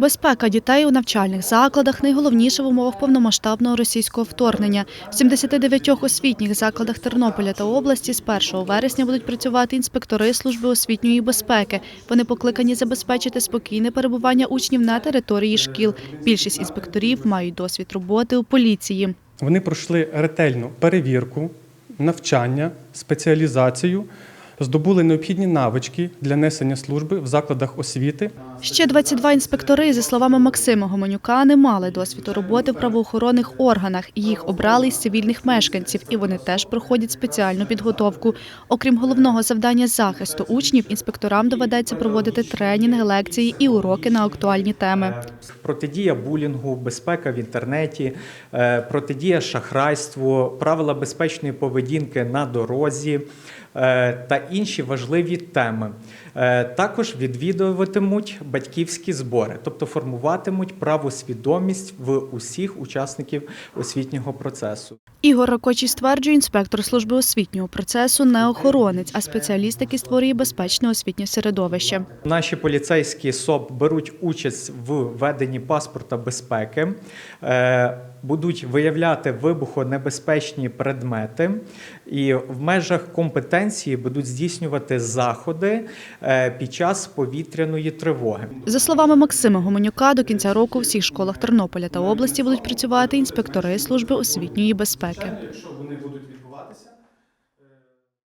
Безпека дітей у навчальних закладах найголовніше в умовах повномасштабного російського вторгнення. В 79 освітніх закладах Тернополя та області з 1 вересня будуть працювати інспектори служби освітньої безпеки. Вони покликані забезпечити спокійне перебування учнів на території шкіл. Більшість інспекторів мають досвід роботи у поліції. Вони пройшли ретельну перевірку, навчання, спеціалізацію, здобули необхідні навички для несення служби в закладах освіти. Ще 22 інспектори, за словами Максима Гомонюка, не мали досвіду роботи в правоохоронних органах. Їх обрали із цивільних мешканців, і вони теж проходять спеціальну підготовку. Окрім головного завдання захисту учнів, інспекторам доведеться проводити тренінги, лекції і уроки на актуальні теми. Протидія булінгу, безпека в інтернеті, е, протидія шахрайству, правила безпечної поведінки на дорозі е, та інші важливі теми. Е, Також відвідуватимуть батьківські збори, тобто формуватимуть правосвідомість в усіх учасників освітнього процесу. Ігор Ракочий стверджує, інспектор служби освітнього процесу не охоронець, а спеціаліст, який створює безпечне освітнє середовище. Наші поліцейські СОП беруть участь в веденні паспорта безпеки, е, будуть виявляти вибухонебезпечні предмети, і в межах компетенції будуть здійснювати заходи е, під час повітряної тривоги. За словами Максима Гоменюка. до кінця року в всіх школах Тернополя та області будуть працювати інспектори служби освітньої безпеки. Що вони будуть